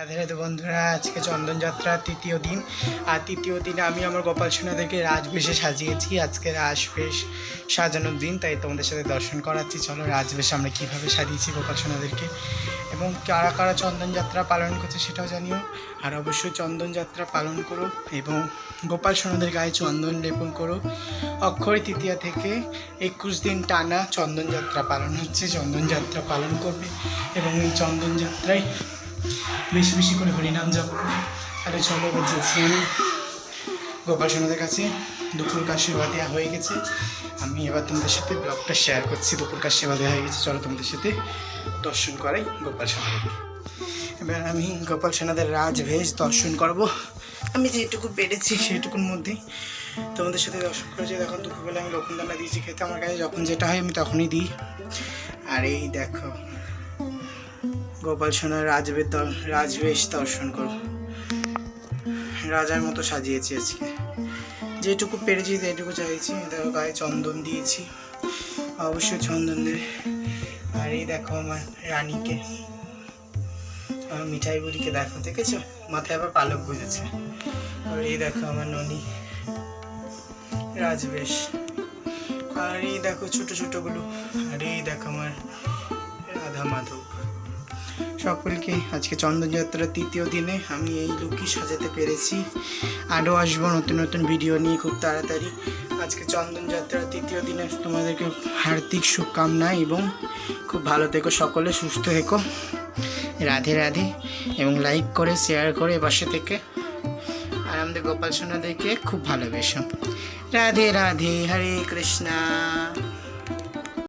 রাধে রাধে বন্ধুরা, আজকে চন্দন যাত্রার তৃতীয় দিন। আর তৃতীয় দিনে আমি আমার গোপাল সোনাদেরকে রাজবেশে সাজিয়েছি। আজকে রাজবেশ সাজানোর দিন, তাই তোমাদের সাথে দর্শন করাচ্ছি। চলো রাজবেশ, আমরা কীভাবে সাজিয়েছি গোপাল সোনাদেরকে? এবং কারা কারা চন্দনযাত্রা পালন করছে সেটাও জানিও। আর অবশ্যই চন্দনযাত্রা পালন করো এবং গোপাল সোনাদের গায়ে চন্দন লেপন করো। অক্ষয় তৃতীয়া থেকে একুশ দিন টানা চন্দনযাত্রা পালন হচ্ছে। চন্দনযাত্রা পালন করবে এবং এই চন্দন যাত্রায় বেশি বেশি করে হরিনাম জপ। তাহলে চলো যেছি আমি গোপাল সোনাদের কাছে দুপুর কাজ সেবা দেওয়া হয়ে গেছে। আমি এবার তোমাদের সাথে ব্লগটা শেয়ার করছি, দুপুর কাজ সেবা দেওয়া হয়ে গেছে। চলো তোমাদের সাথে দর্শন করাই গোপাল সোনাদের। এবার আমি গোপাল সোনাদের রাজভেষ দর্শন করব। আমি যেটুকু পেরেছি সেটুকুর মধ্যেই তোমাদের সাথে দর্শন করেছি এখন দুপুরবেলা আমি লক্ষণদানা দিয়েছি, খেতে আমার কাছে যখন যেটা হয় আমি তখনই দিই। আর এই দেখো গোপাল সোনার রাজবেদ দ- রাজবেশ দর্শন করো রাজার মতো সাজিয়েছি আজকে। যেটুকু পেরেছি যেটুকু চাইছি। দেখো, গায়ে চন্দন দিয়েছি। অবশ্যই চন্দন দেবে আর এই দেখো আমার রানীকে। আমার মিঠাই বুড়িকে দেখো, দেখেছ? মাথায় আবার পালক গুঁজেছে আর এই দেখো আমার ননি। রাজবেশ আর এই দেখো ছোট ছোটগুলো। আর এই দেখো আমার রাধা মাধব। সকলকে আজকে চন্দনযাত্রার তৃতীয় দিনে আমি এই লুকই সাজাতে পেরেছি। আরও আসব নতুন নতুন ভিডিও নিয়ে খুব তাড়াতাড়ি। আজকে চন্দনযাত্রার তৃতীয় দিনে তোমাদেরকে হার্দিক শুভকামনা এবং খুব ভালো থেকো সকলে, সুস্থ থেকো। রাধে রাধে এবং লাইক করে শেয়ার করে পাশে থেকে। আর আমাদের গোপাল সোনাদেরকে খুব ভালোবেসো। রাধে রাধে, হরে কৃষ্ণা।